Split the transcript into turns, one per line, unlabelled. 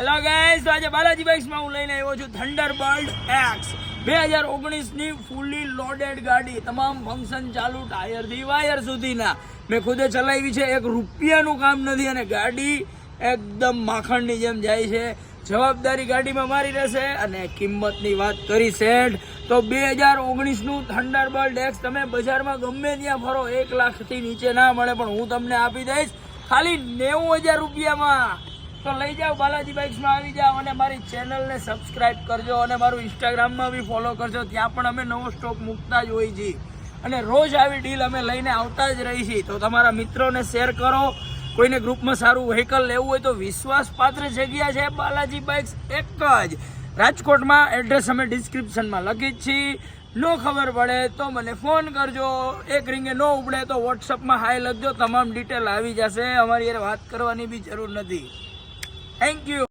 Hello guys આજે બાલાજી બાઇક્સમાં હું લઈને આવ્યો છું થંડરબર્ડ એક્સ બે હજાર ઓગણીસની ફૂલી લોડેડ ગાડી. તમામ ફંક્શન ચાલુ ટાયરથી વાયર સુધીના. મેં ખુદે ચલાવી છે. એક રૂપિયાનું કામ નથી અને ગાડી એકદમ માખણની જેમ જાય છે. જવાબદારી ગાડીમાં મારી રહેશે અને કિંમતની વાત કરી સેટ તો બે હજાર ઓગણીસનું થંડરબર્ડ એક્સ તમે બજારમાં ગમે ત્યાં ફરો, એક લાખથી નીચે ના મળે, પણ હું તમને આપી દઈશ. ખાલી નેવું હજાર રૂપિયામાં. તો લઈ જાઓ, બાલાજી બાઇક્સમાં આવી જાઓ અને મારી ચેનલને સબસ્ક્રાઇબ કરજો અને મારું ઇન્સ્ટાગ્રામમાં બી ફોલો કરજો. ત્યાં પણ અમે નવો સ્ટોક મૂકતા જ હોઈએ છીએ. અને રોજ આવી ડીલ અમે લઈને આવતા જ રહી છીએ. તો તમારા મિત્રોને શેર કરો. કોઈને ગ્રુપમાં સારું વ્હીકલ લેવું હોય તો વિશ્વાસપાત્ર જગ્યા છે બાલાજી બાઇક્સ એક જ. રાજકોટમાં એડ્રેસ અમે ડિસ્ક્રિપ્શનમાં લખી જ છીએ. નો ખબર પડે તો મને ફોન કરજો. એક રિંગે ન ઉપડે તો વોટ્સઅપમાં હાય લખજો. તમામ ડિટેલ આવી જશે. અમારી યાર વાત કરવાની બી જરૂર નથી. Thank you.